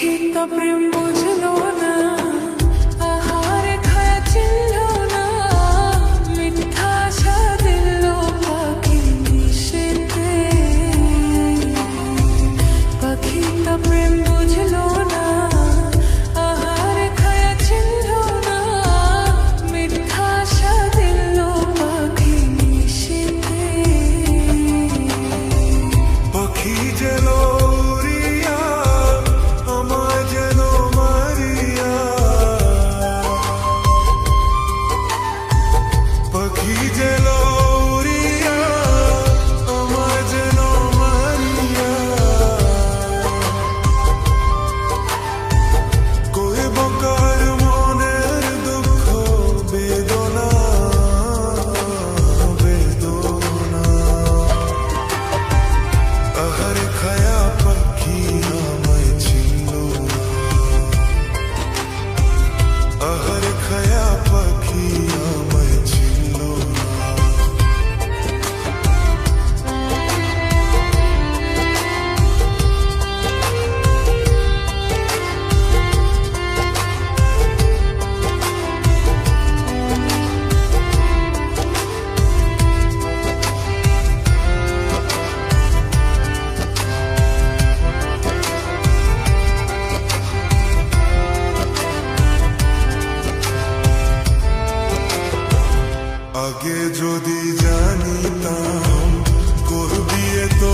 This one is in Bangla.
Kita primo अगर खया पक्की আগে যদি জানিতাম করবি তো